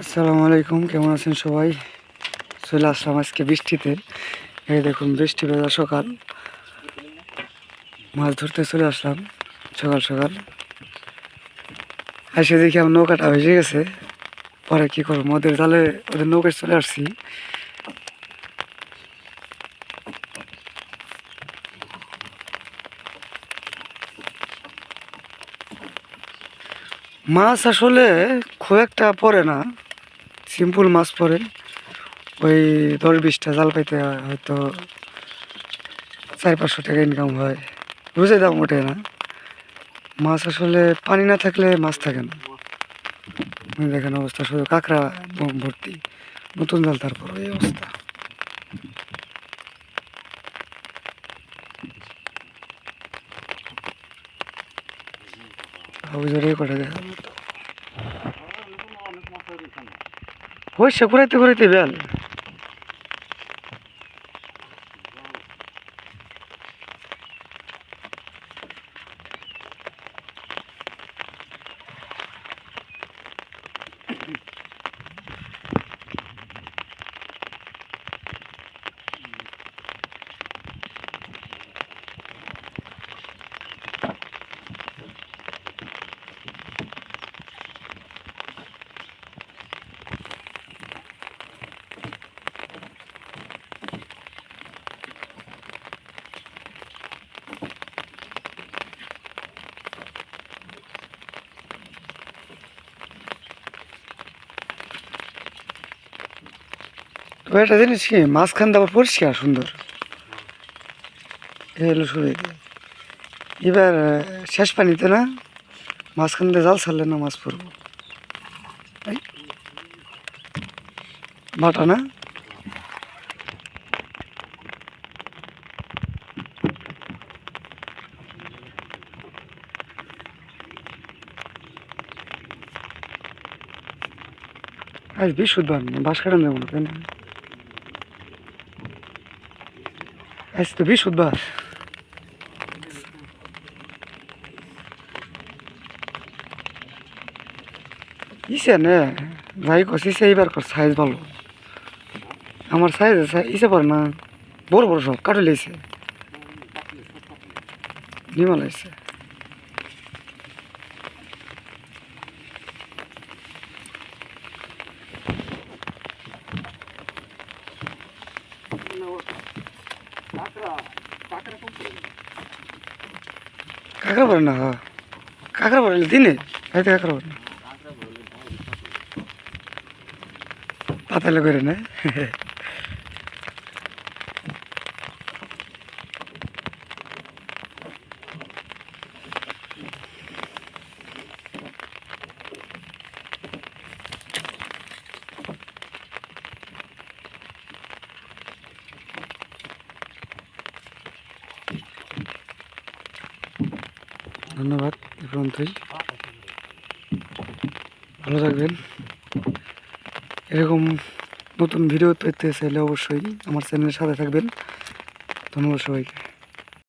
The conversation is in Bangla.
আসসালামু আলাইকুম, কেমন আছেন সবাই? চলে আসলাম আজকে বৃষ্টিতে। এই দেখুন, বৃষ্টি ভেজা সকাল। মাছ ধরতে চলে আসলাম সকাল সকাল। এসে দেখি আমার নৌকাটা ভেসে গেছে। পরে কী করব? ওদের জালে, ওদের নৌকায় চলে আসছি। মাছ আসলে খুব একটা পড়ে না। সিম্পল মাছ পড়ে ওই দশ বিশটা জাল পাইতে হয়তো চার পাঁচশো টাকা ইনকাম হয়। বুঝে দাম ওঠে না। মাছ আসলে পানি না থাকলে মাছ থাকে না। দেখেন অবস্থা, শুধু কাঁকড়া ভর্তি। নতুন জাল তারপর এই অবস্থা। অভিযোগে করে দেখা হয়েছে ঘুরাইতে ঘুরাইতে বেল তবে একটা জিনিস কি? মাঝখান দিয়ে আবার পরিষ্কার, সুন্দর। হলো সুবিধা এবার শেষ পানিতে না, মাঝখান দিয়ে জাল ছাড়লে না মাছ পড়ব। বাটা না? আজ বৃহস্পতিবার বাস কাটান যাব না, তাই না? আজ তো বৃহস্পতিবার ইসে নে, যাই করছি সেইবার কর সাইজ ভালো। আমার সাইজ ইসে পারে না, বড় বড় সব কাটে লেছে নিমা লাইছে কাঁকড়া পড়ে না হ্যাঁ। কাঁকড়া পড়ে দিনে? রাইতে কাঁকড়া পড়ে না। পাতালে করে না ধন্যবাদ পর্যন্তই। ভালো থাকবেন। এরকম নতুন ভিডিও পেতে চাইলে অবশ্যই আমার চ্যানেলের সাথে থাকবেন। ধন্যবাদ সবাইকে।